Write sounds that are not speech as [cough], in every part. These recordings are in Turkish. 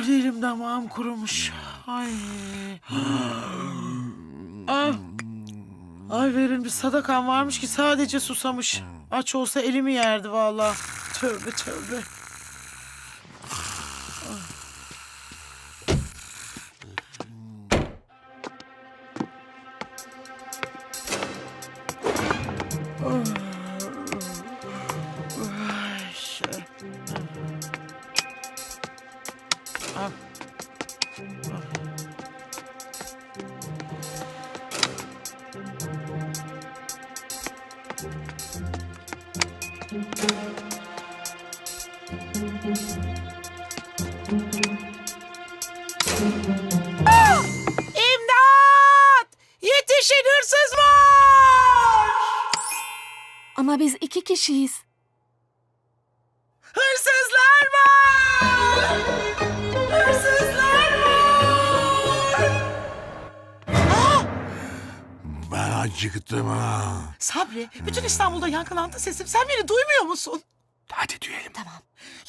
Ah elim damağım kurumuş. Ay. ah. Ay verin bir sadakan varmış ki sadece susamış. Aç olsa elimi yerdi vallahi. Tövbe tövbe. Kişiyiz. Hırsızlar var! Hırsızlar var! Ben acıktım ha. Sabri, bütün İstanbul'da yankılandı sesim. Sen beni duymuyor musun? Hadi düğelim.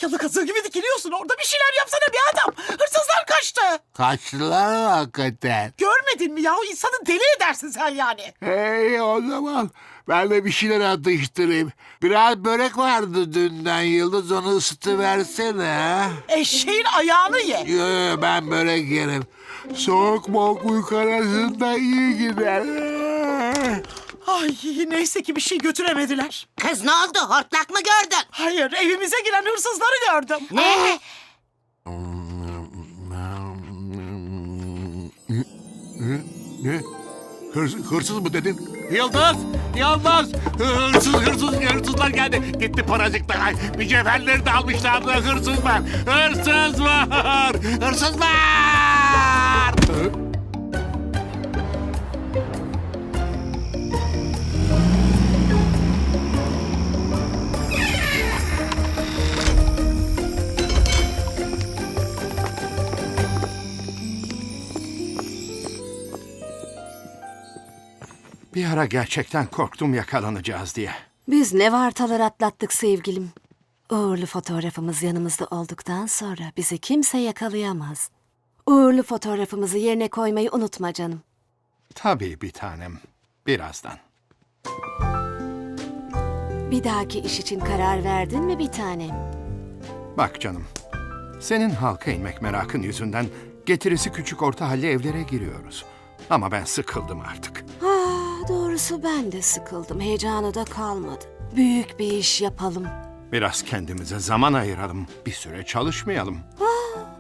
Yalı kazığı gibi dikiliyorsun orada. Bir şeyler yapsana bir adam. Hırsızlar kaçtı. Kaçtılar hakikaten? Görmedin mi ya? İnsanı deli edersin sen yani. Hey o zaman ben de bir şeyler atıştırayım. Biraz börek vardı dünden Yıldız onu ısıtıversene. ha. Eşeğin ayağını ye. Yo, yo, ben börek yerim. Soğuk moğuk uyku arasında iyi gider. Ay neyse ki bir şey götüremediler. Kız ne oldu? Hortlak mı gördün? Hayır evimize giren hırsızları gördüm. Ne? Ne? Hırs, hırsız mı dedin? Yıldız! Yıldız! Hırsız, hırsız, hırsızlar geldi. Gitti paracıklar. Ay, mücevherleri de almışlardı. Hırsız var. Hırsız var. [laughs] Hırsız var. Bir ara gerçekten korktum yakalanacağız diye. Biz ne vartalar atlattık sevgilim. Uğurlu fotoğrafımız yanımızda olduktan sonra bizi kimse yakalayamaz. Uğurlu fotoğrafımızı yerine koymayı unutma canım. Tabii bir tanem. Birazdan. Bir dahaki iş için karar verdin mi bir tanem? Bak canım. Senin halka inmek merakın yüzünden getirisi küçük orta halli evlere giriyoruz. Ama ben sıkıldım artık. Ah, doğrusu ben de sıkıldım. Heyecanı da kalmadı. Büyük bir iş yapalım. Biraz kendimize zaman ayıralım. Bir süre çalışmayalım.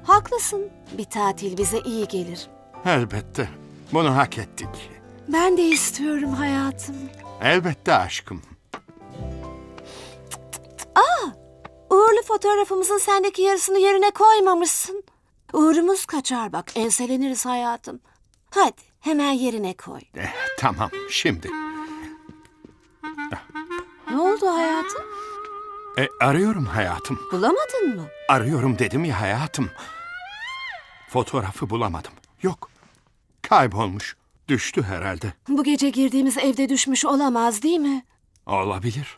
Haklısın. Bir tatil bize iyi gelir. Elbette. Bunu hak ettik. Ben de istiyorum hayatım. Elbette aşkım. Uğurlu fotoğrafımızın sendeki yarısını yerine koymamışsın. Uğurumuz kaçar bak, enseleniriz hayatım. Hadi hemen yerine koy. Tamam şimdi. Ne oldu hayatım? E, arıyorum hayatım. Bulamadın mı? Arıyorum dedim ya hayatım. Fotoğrafı bulamadım. Yok. Kaybolmuş. Düştü herhalde. Bu gece girdiğimiz evde düşmüş olamaz değil mi? Olabilir.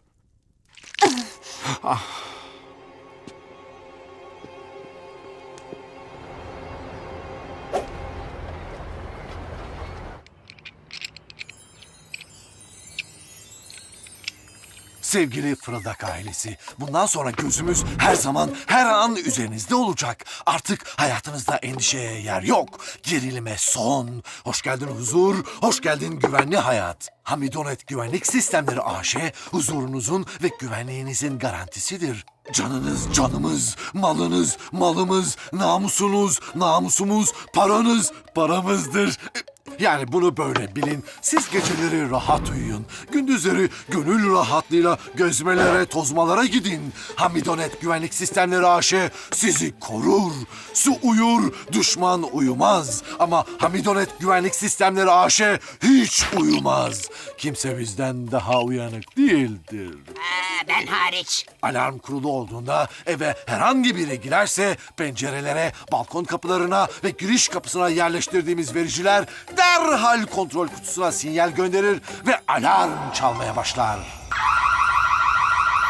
Sevgili Fırıldak ailesi, bundan sonra gözümüz her zaman, her an üzerinizde olacak. Artık hayatınızda endişeye yer yok. Gerilime son. Hoş geldin huzur, hoş geldin güvenli hayat. Hamidonet Güvenlik Sistemleri AŞ, huzurunuzun ve güvenliğinizin garantisidir. Canınız canımız, malınız malımız, namusunuz namusumuz, paranız paramızdır. Yani bunu böyle bilin. Siz geceleri rahat uyuyun. Gündüzleri gönül rahatlığıyla gezmelere, tozmalara gidin. Hamidonet Güvenlik Sistemleri AŞ sizi korur. Su uyur, düşman uyumaz. Ama Hamidonet Güvenlik Sistemleri AŞ hiç uyumaz. Kimse bizden daha uyanık değildir. Ee, ben hariç. Alarm kurulu olduğunda eve herhangi biri girerse pencerelere, balkon kapılarına ve giriş kapısına yerleştirdiğimiz vericiler derhal kontrol kutusuna sinyal gönderir ve alarm çalmaya başlar.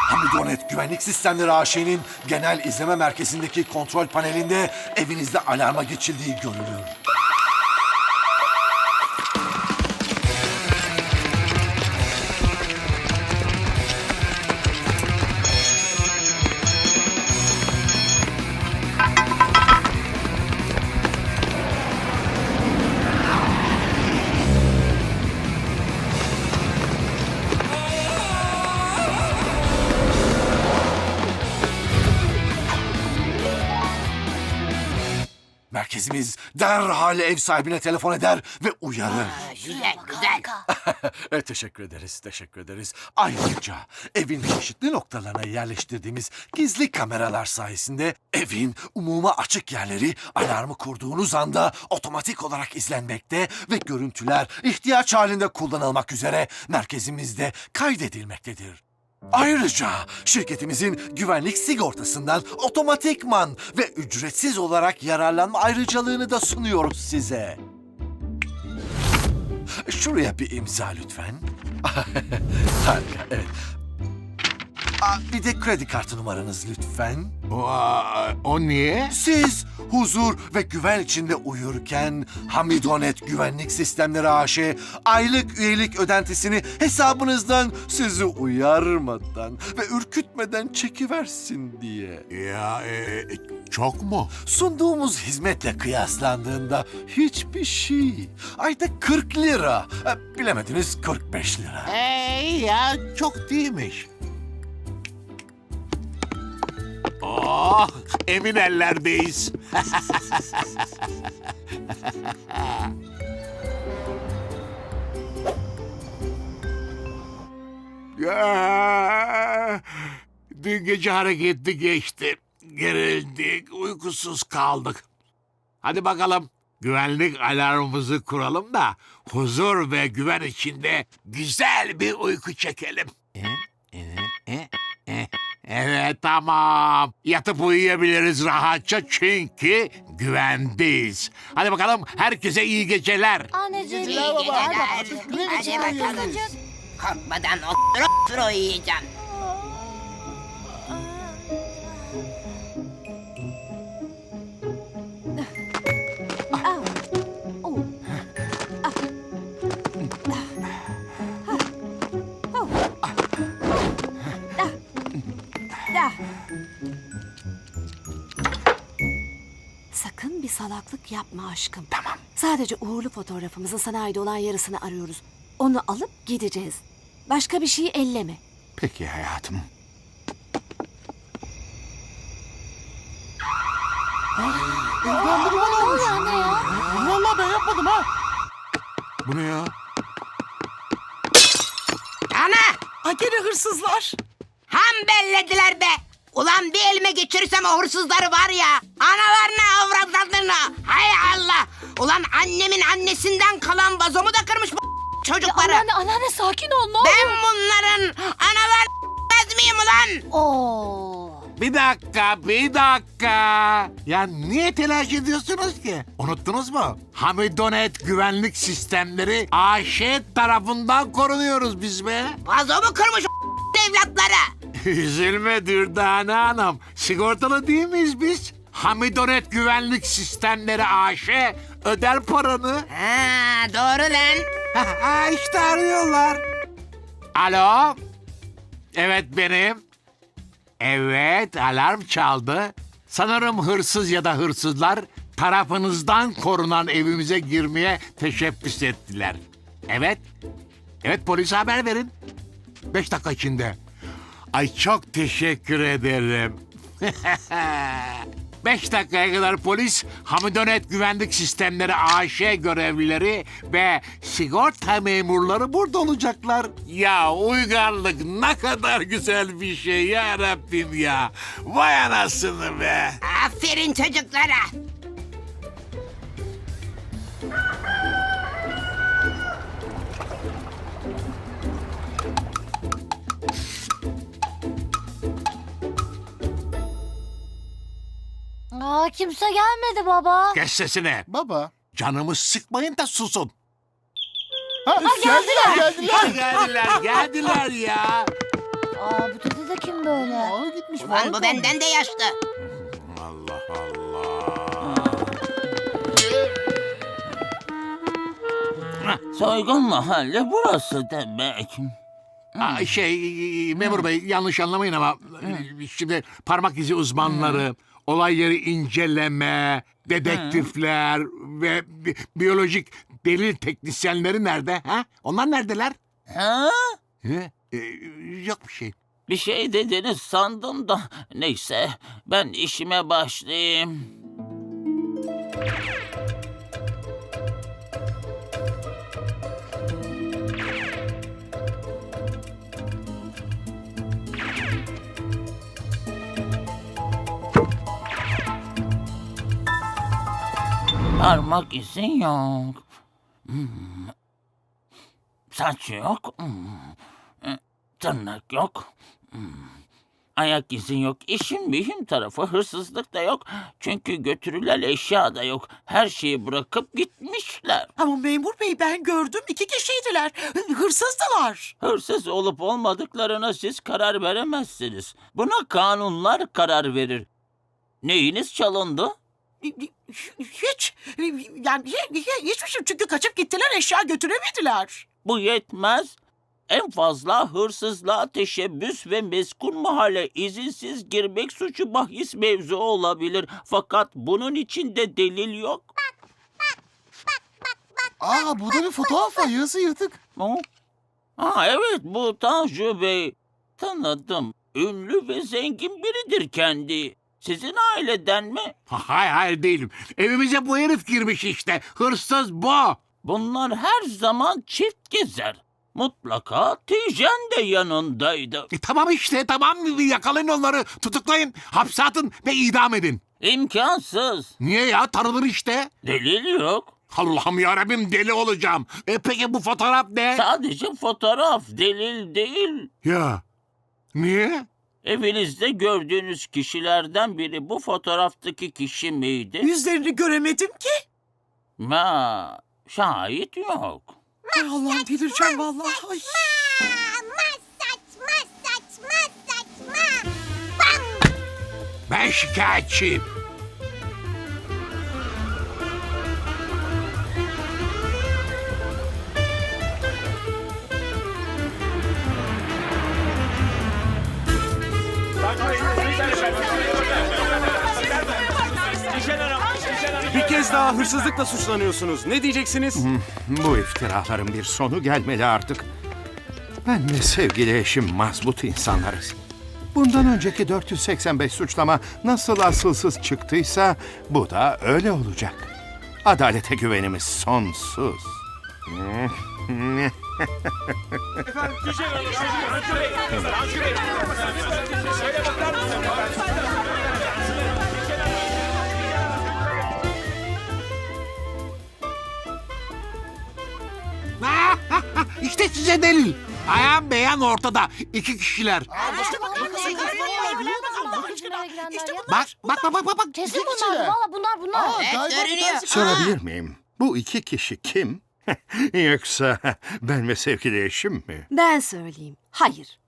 Hamidonet Güvenlik Sistemleri AŞ'nin genel izleme merkezindeki kontrol panelinde evinizde alarma geçildiği görülür. Merkezimiz derhal ev sahibine telefon eder ve uyarır. Güzel güzel. [laughs] e, teşekkür ederiz, teşekkür ederiz. Ayrıca evin çeşitli noktalarına yerleştirdiğimiz gizli kameralar sayesinde evin umuma açık yerleri alarmı kurduğunuz anda otomatik olarak izlenmekte ve görüntüler ihtiyaç halinde kullanılmak üzere merkezimizde kaydedilmektedir. Ayrıca şirketimizin güvenlik sigortasından otomatikman ve ücretsiz olarak yararlanma ayrıcalığını da sunuyoruz size. Şuraya bir imza lütfen. [laughs] Harika, evet. Aa, bir de kredi kartı numaranız lütfen. O, o niye? Siz huzur ve güven içinde uyurken Hamidonet Güvenlik Sistemleri AŞ aylık üyelik ödentisini hesabınızdan sizi uyarmadan ve ürkütmeden çekiversin diye. Ya e, çok mu? Sunduğumuz hizmetle kıyaslandığında hiçbir şey. Ayda 40 lira. E, Bilemediniz 45 lira. Ey ya çok değilmiş. Oh emin ellerdeyiz. ya, dün gece hareketli geçti. Gerildik, uykusuz kaldık. Hadi bakalım güvenlik alarmımızı kuralım da huzur ve güven içinde güzel bir uyku çekelim. Evet tamam. Yatıp uyuyabiliriz rahatça çünkü güvendeyiz. Hadi bakalım herkese iyi geceler. İyi geceler. Hadi bakalım. Korkmadan otur otur uyuyacaksın. Salaklık yapma aşkım. Tamam. Sadece uğurlu fotoğrafımızın sana ait olan yarısını arıyoruz. Onu alıp gideceğiz. Başka bir şeyi elleme. Peki hayatım. Vallahi ben yapmadım ha. Bu ne ya? Ana! Gene hırsızlar. Ham bellediler be. Ulan bir elime geçirirsem o hırsızları var ya. Analarına avratlarına. Hay Allah. Ulan annemin annesinden kalan vazomu da kırmış bu [laughs] çocukları. Anneanne, anneanne sakin ol ne Ben olur. bunların analar [laughs] miyim ulan? Oo. Bir dakika, bir dakika. Ya niye telaş ediyorsunuz ki? Unuttunuz mu? Hamidonet Güvenlik Sistemleri AŞ tarafından korunuyoruz biz be. Vazomu kırmış. [laughs] Üzülme Dürdane Hanım. Sigortalı değil miyiz biz? Hamidonet Güvenlik Sistemleri AŞ öder paranı. Ha, doğru lan. Ha işte arıyorlar. Alo. Evet benim. Evet alarm çaldı. Sanırım hırsız ya da hırsızlar tarafınızdan korunan evimize girmeye teşebbüs ettiler. Evet. Evet polise haber verin. Beş dakika içinde. Ay çok teşekkür ederim. [laughs] Beş dakikaya kadar polis, Hamidonet Güvenlik Sistemleri AŞ görevlileri ve sigorta memurları burada olacaklar. Ya uygarlık ne kadar güzel bir şey ya Rabbim ya. Vay anasını be. Aferin çocuklara. Aa, kimse gelmedi baba. Kes sesini. Baba. Canımı sıkmayın da susun. Ha, geldiler geldiler. geldiler, geldiler ya. Aa bu dede de kim böyle? Aa gitmiş. Ulan bu benden de yaşlı. Allah Allah. Soygun mahalle burası demek. Aa, şey memur bey yanlış anlamayın ama şimdi parmak izi uzmanları, olay yeri inceleme, dedektifler ve bi- biyolojik delil teknisyenleri nerede? Ha? Onlar neredeler? Ha? He? Ee, yok bir şey. Bir şey dediniz sandım da. Neyse ben işime başlayayım. Parmak izin yok. Hmm. Saç yok. Hmm. Tırnak yok. Hmm. Ayak izin yok. İşin mühim tarafı hırsızlık da yok. Çünkü götürülen eşya da yok. Her şeyi bırakıp gitmişler. Ama memur bey ben gördüm iki kişiydiler. Hırsızdılar. Hırsız olup olmadıklarına siz karar veremezsiniz. Buna kanunlar karar verir. Neyiniz çalındı? Hiç. Yani hiç, hiçbir şey çünkü kaçıp gittiler eşya götüremediler. Bu yetmez. En fazla hırsızlığa teşebbüs ve meskun mahalle izinsiz girmek suçu bahis mevzu olabilir. Fakat bunun içinde delil yok. Aa burada bir fotoğraf var. Yarısı yırtık. O? Ha evet bu Tanju Bey. Tanıdım. Ünlü ve zengin biridir kendi. Sizin aileden mi? Ha, Hayır hayır değilim. Evimize bu herif girmiş işte. Hırsız bu. Bunlar her zaman çift gezer. Mutlaka Tijen de yanındaydı. E, tamam işte tamam yakalayın onları tutuklayın hapse atın ve idam edin. İmkansız. Niye ya tanınır işte. Delil yok. Allah'ım yarabbim deli olacağım. E peki bu fotoğraf ne? Sadece fotoğraf delil değil. Ya niye? Evinizde gördüğünüz kişilerden biri bu fotoğraftaki kişi miydi? Yüzlerini göremedim ki. Ma, şahit yok. Ay Allah'ım delireceğim vallahi. Ay. Ben şikayetçiyim. Bir kez daha hırsızlıkla suçlanıyorsunuz. Ne diyeceksiniz? Bu iftiraların bir sonu gelmeli artık. Ben ve sevgili eşim mazbut insanlarız. Bundan önceki 485 suçlama nasıl asılsız çıktıysa bu da öyle olacak. Adalete güvenimiz sonsuz. [laughs] [laughs] işte size delil. Ayan beyan ortada. İki kişiler. Bak. Bak bak bak bak. Kesin bunlar. Valla bunlar bunlar. Aa, Evet, görünüyor. Sorabilir miyim? Bu iki kişi kim? [laughs] Yoksa ben ve sevgili eşim mi? Ben söyleyeyim. Hayır.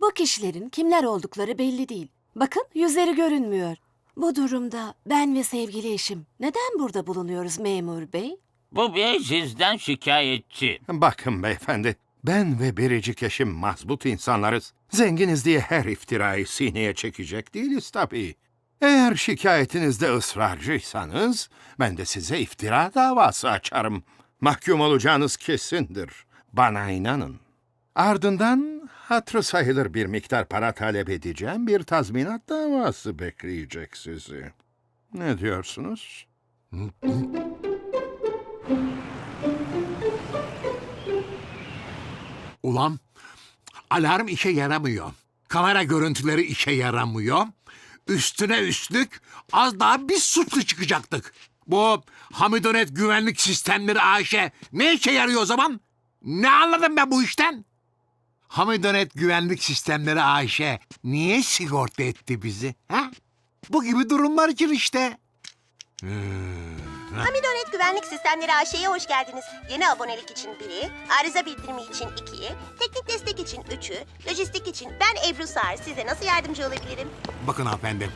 Bu kişilerin kimler oldukları belli değil. Bakın yüzleri görünmüyor. Bu durumda ben ve sevgili eşim neden burada bulunuyoruz memur bey? Bu bey sizden şikayetçi. Bakın beyefendi, ben ve biricik eşim mazbut insanlarız. Zenginiz diye her iftirayı sineye çekecek değiliz tabii. Eğer şikayetinizde ısrarcıysanız, ben de size iftira davası açarım. Mahkum olacağınız kesindir. Bana inanın. Ardından hatırı sayılır bir miktar para talep edeceğim, bir tazminat davası bekleyecek sizi. Ne diyorsunuz? Ulan alarm işe yaramıyor. Kamera görüntüleri işe yaramıyor. Üstüne üstlük az daha biz suçlu çıkacaktık. Bu Hamidonet Güvenlik Sistemleri AŞ ne işe yarıyor o zaman? Ne anladım ben bu işten? Hamidonet Güvenlik Sistemleri AŞ niye sigorta etti bizi? Ha? Bu gibi durumlar için işte. Ee, Hamidonet Güvenlik Sistemleri AŞ'ye hoş geldiniz. Yeni abonelik için biri, arıza bildirimi için ikiyi, teknik destek için üçü, lojistik için ben Ebru Sar. Size nasıl yardımcı olabilirim? Bakın hanımefendi.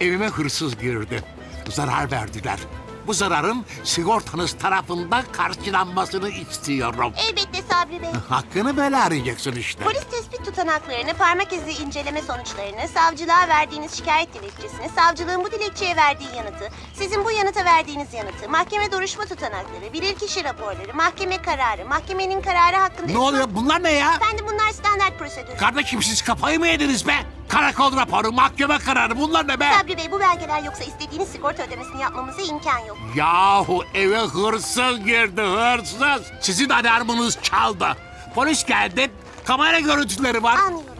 Evime hırsız girdi. Zarar verdiler. Bu zararın sigortanız tarafından karşılanmasını istiyorum. Elbette Sabri Bey. [laughs] Hakkını böyle arayacaksın işte. Polis tespit tutanaklarını, parmak izi inceleme sonuçlarını, savcılığa verdiğiniz şikayet dilekçesini, savcılığın bu dilekçeye verdiği yanıtı, sizin bu yanıta verdiğiniz yanıtı, mahkeme duruşma tutanakları, bilirkişi raporları, mahkeme kararı, mahkemenin kararı hakkında... Ne oluyor? Bunlar ne ya? Efendim bunlar standart prosedür. Kardeşim siz kafayı mı yediniz be? Karakol raporu, mahkeme kararı bunlar ne be? Sabri Bey bu belgeler yoksa istediğiniz sigorta ödemesini yapmamıza imkan yok. Yahu eve hırsız girdi hırsız. Sizin alarmınız çaldı. Polis geldi. Kamera görüntüleri var. Anlıyorum.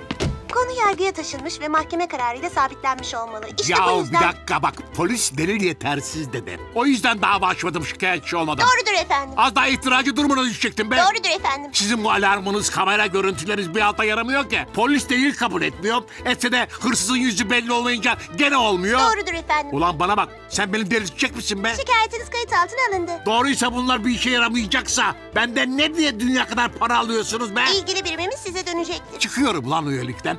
Konu yargıya taşınmış ve mahkeme kararıyla sabitlenmiş olmalı. İşte bu Yahu yüzden... bir dakika bak polis delil yetersiz dedi. O yüzden dava açmadım şikayetçi olmadım. Doğrudur efendim. Az daha iftiracı durumuna düşecektim be. Doğrudur efendim. Sizin bu alarmınız, kamera görüntüleriniz bir alta yaramıyor ki. Polis delil kabul etmiyor. Etse de hırsızın yüzü belli olmayınca gene olmuyor. Doğrudur efendim. Ulan bana bak, sen benim delirtecek misin be? Şikayetiniz kayıt altına alındı. Doğruysa bunlar bir işe yaramayacaksa benden ne diye dünya kadar para alıyorsunuz be? İlgili birimimiz size dönecektir. Çıkıyorum lan üyelikten.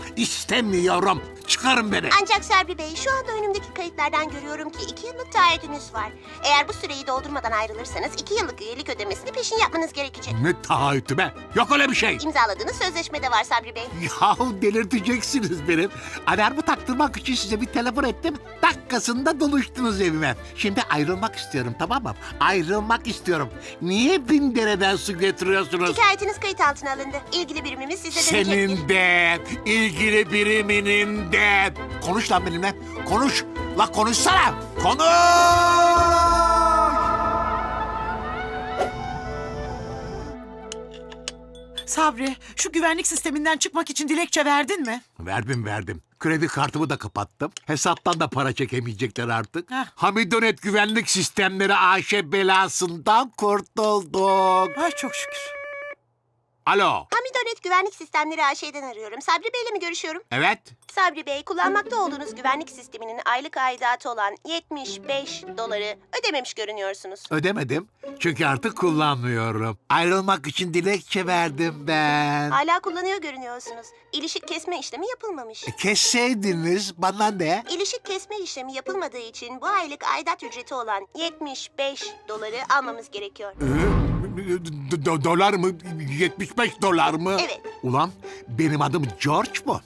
İstemiyorum. Çıkarın beni. Ancak Sabri Bey şu anda önümdeki kayıtlardan görüyorum ki iki yıllık taahhüdünüz var. Eğer bu süreyi doldurmadan ayrılırsanız iki yıllık üyelik ödemesini peşin yapmanız gerekecek. Ne taahhütü be? Yok öyle bir şey. İmzaladığınız sözleşmede var Sabri Bey. Yahu delirteceksiniz benim. Alarmı taktırmak için size bir telefon ettim. Dakikasında doluştunuz evime. Şimdi ayrılmak istiyorum tamam mı? Ayrılmak istiyorum. Niye bin dereden su getiriyorsunuz? Şikayetiniz kayıt altına alındı. İlgili birimimiz size dönecektir. Senin de, ilgili biriminin de. Konuş lan benimle. Konuş. La konuşsana. Konuş. Sabri şu güvenlik sisteminden çıkmak için dilekçe verdin mi? Verdim verdim. Kredi kartımı da kapattım. Hesaptan da para çekemeyecekler artık. Heh. Hamidonet Güvenlik Sistemleri AŞ belasından kurtulduk. Ay çok şükür. Alo. Hamidonet Güvenlik Sistemleri AŞ'den arıyorum. Sabri Bey'le mi görüşüyorum? Evet. Sabri Bey, kullanmakta olduğunuz güvenlik sisteminin aylık aidatı olan 75 doları ödememiş görünüyorsunuz. Ödemedim. Çünkü artık kullanmıyorum. Ayrılmak için dilekçe verdim ben. Hala kullanıyor görünüyorsunuz. İlişik kesme işlemi yapılmamış. E, Kesseydiniz bana ne? İlişik kesme işlemi yapılmadığı için bu aylık aidat ücreti olan 75 doları almamız gerekiyor. Do- do- dolar mı? 75 dolar mı? Evet. Ulan benim adım George mu?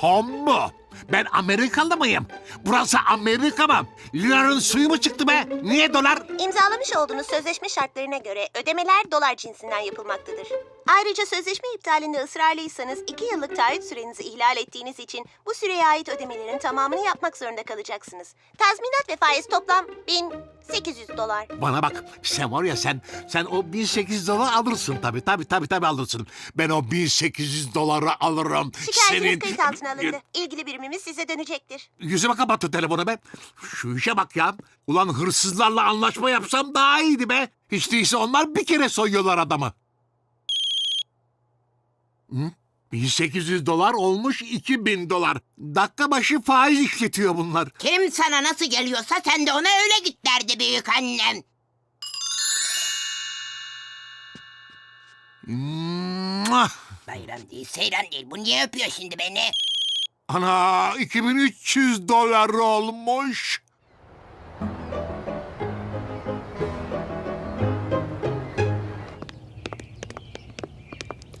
Tom mu? Ben Amerikalı mıyım? Burası Amerika mı? Liranın suyu mu çıktı be? Niye dolar? İmzalamış olduğunuz sözleşme şartlarına göre ödemeler dolar cinsinden yapılmaktadır. Ayrıca sözleşme iptalinde ısrarlıysanız 2 yıllık taahhüt sürenizi ihlal ettiğiniz için bu süreye ait ödemelerin tamamını yapmak zorunda kalacaksınız. Tazminat ve faiz toplam 1800 dolar. Bana bak sen var ya sen sen o 1800 dolar alırsın tabii tabii tabii tabii alırsın. Ben o 1800 doları alırım. Şikayetiniz kayıt altına alındı. İlgili birimimiz size dönecektir. Yüzüme kapattı telefonu be. Şu işe bak ya. Ulan hırsızlarla anlaşma yapsam daha iyiydi be. Hiç değilse onlar bir kere soyuyorlar adamı. Hı? 1800 dolar olmuş 2000 dolar. Dakika başı faiz işletiyor bunlar. Kim sana nasıl geliyorsa sen de ona öyle git derdi büyük annem. Bayram değil, seyran değil. Bu niye öpüyor şimdi beni? Ana 2300 dolar olmuş.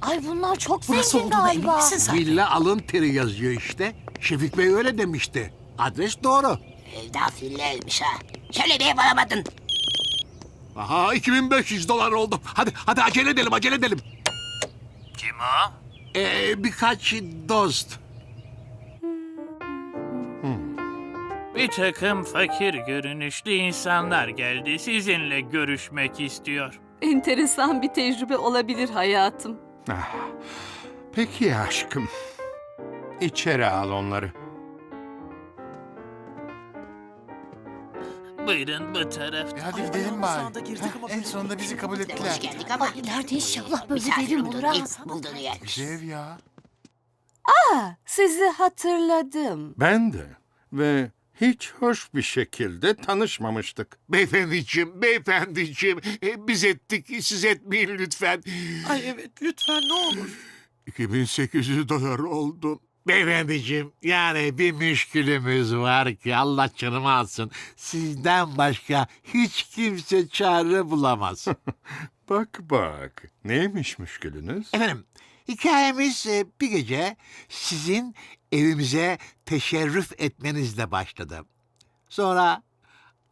Ay bunlar çok Burası zengin olduğuna galiba. misin sen? Villa alın teri yazıyor işte. Şefik Bey öyle demişti. Adres doğru. Evda filleymiş ha. Şöyle bir ev alamadın. Aha 2500 dolar oldu. Hadi hadi acele edelim acele edelim. Kim o? Ee, birkaç dost. Bir takım fakir görünüşlü insanlar geldi sizinle görüşmek istiyor. Enteresan bir tecrübe olabilir hayatım. Ah, peki aşkım. İçeri al onları. Buyurun bu tarafta. E hadi Ay, gidelim bari. ağda girdik ama en sonunda bizi kabul ettiler. Hoş geldik ama. İleride inşallah böyle verim buldun, olur ha. bulduğunu yer. Güzel ev ya. Sizi hatırladım. Ben de. Ve hiç hoş bir şekilde tanışmamıştık. Beyefendiciğim, beyefendiciğim. e, Biz ettik, siz etmeyin lütfen. Ay evet lütfen ne olur. 2800 dolar oldu. Beyefendiciğim yani bir müşkülümüz var ki Allah canımı alsın. Sizden başka hiç kimse çare bulamaz. [laughs] Bak bak, neymiş müşkülünüz? Efendim hikayemiz e, bir gece sizin evimize teşerrüf etmenizle başladı. Sonra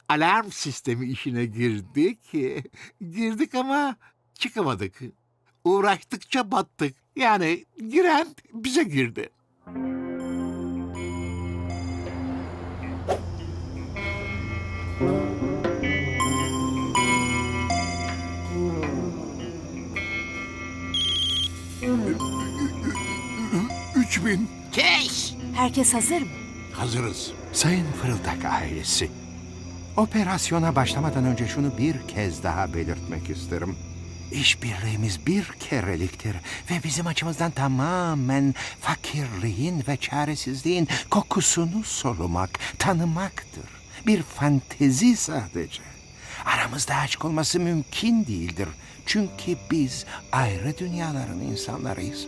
alarm sistemi işine girdik. [laughs] Girdik ama çıkamadık. Uğraştıkça battık. Yani giren bize girdi. Üç bin. Keş. Herkes hazır mı? Hazırız. Sayın Fırıldak ailesi, operasyona başlamadan önce şunu bir kez daha belirtmek isterim. İşbirliğimiz bir kereliktir ve bizim açımızdan tamamen fakirliğin ve çaresizliğin kokusunu solumak, tanımaktır. Bir fantezi sadece. Aramızda aşk olması mümkün değildir. Çünkü biz ayrı dünyaların insanlarıyız.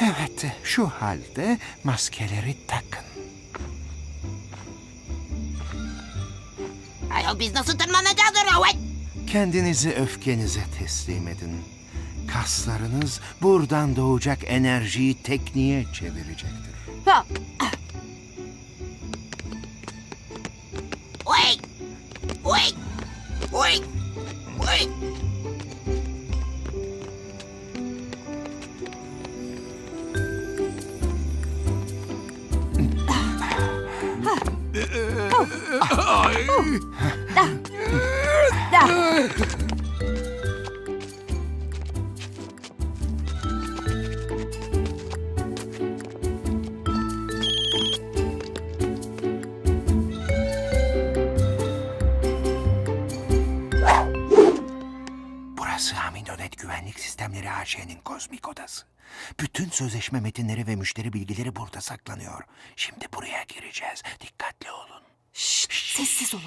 Evet, şu halde maskeleri takın. Ayol biz nasıl tırmanacağız oraya? Kendinizi öfkenize teslim edin. Kaslarınız buradan doğacak enerjiyi tekniğe çevirecektir. Ha, Oy. Oy. Oy. Oy. Burası Hamidonet Güvenlik Sistemleri AŞ'nin kozmik odası. Bütün sözleşme metinleri ve müşteri bilgileri burada saklanıyor. Şimdi buraya gireceğiz. Dikkatli olun. Şşt, sessiz olun.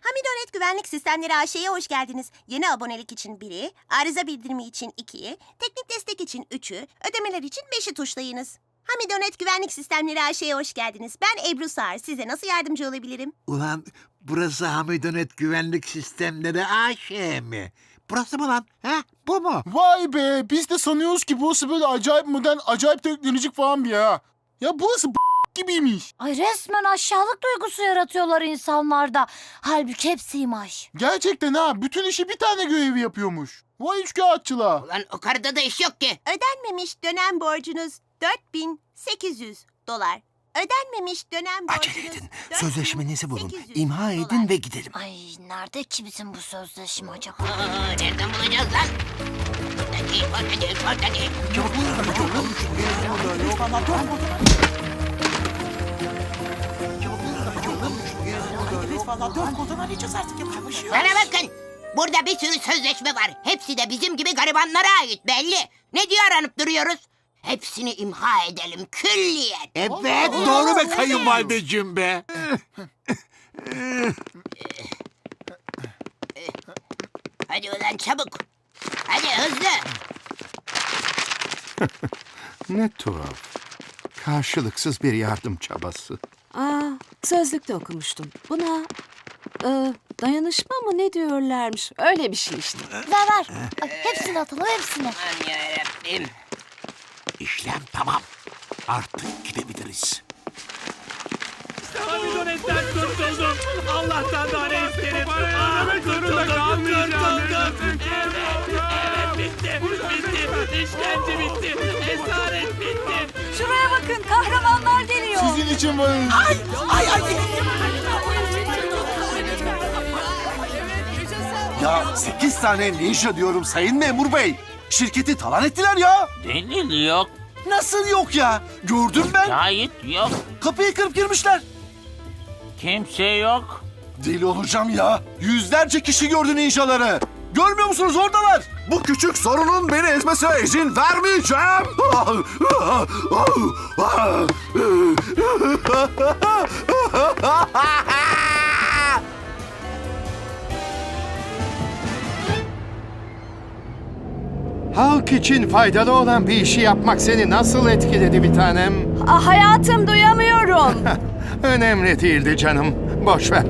Hamidonet Güvenlik Sistemleri AŞ'ye hoş geldiniz. Yeni abonelik için biri, arıza bildirimi için ikiyi, teknik destek için üçü, ödemeler için beşi tuşlayınız. Hamidonet Güvenlik Sistemleri AŞ'ye hoş geldiniz. Ben Ebru Sağır. Size nasıl yardımcı olabilirim? Ulan burası Hamidonet Güvenlik Sistemleri AŞ mi? Burası mı lan? Ha? Bu mu? Vay be biz de sanıyoruz ki burası böyle acayip modern, acayip teknolojik falan bir ha. Ya burası b- gibiymiş. Ay resmen aşağılık duygusu yaratıyorlar insanlarda. Halbuki hepsi imaj. Gerçekten ha bütün işi bir tane görevi yapıyormuş. Vay üçkağıtçılar. Ulan o karıda da iş yok ki. Ödenmemiş dönem borcunuz 4800 dolar. Ödenmemiş dönem borcunuz... Acele edin. Sözleşmenizi bulun. 4800 İmha edin dolar. ve gidelim. Ay nerede ki bizim bu sözleşme acaba? Aa, nereden bulacağız lan? Hadi, hadi, hadi, hadi. Bana bakın. Burada bir sürü sözleşme var. Hepsi de bizim gibi garibanlara ait belli. Ne diye aranıp duruyoruz? Hepsini imha edelim külliyen. Evet doğru be kayınvalideciğim be. Hadi ulan çabuk. Hadi hızlı. [laughs] Ne tuhaf. Karşılıksız bir yardım çabası. Aa, sözlükte okumuştum. Buna e, dayanışma mı ne diyorlarmış? Öyle bir şey işte. Ver ver. Hepsini atalım hepsini. Aman yarabbim. İşlem tamam. Artık gidebiliriz. Hamidonetten kurtuldum. Allah'tan daha ne isterim. Ah, kurtuldum, kurtuldum. Evet, evet bitti. Bitti. İşkence bitti. Esaret bitti. Şuraya bakın kahramanlar geliyor. Sizin için varız. Ya sekiz tane ninja diyorum sayın memur bey. Şirketi talan ettiler ya. Delil yok, Nasıl yok ya? Gördüm ben. şahit yok, Kapıyı kırıp girmişler. kimse yok. Deli olacağım ya. Yüzlerce kişi gördü ninjaları. Görmüyor musunuz oradalar? Bu küçük sorunun beni ezmesine izin vermeyeceğim. [laughs] Halk için faydalı olan bir işi yapmak seni nasıl etkiledi bir tanem? Ah, hayatım duyamıyorum. [laughs] Önemli değildi canım. Boş ver.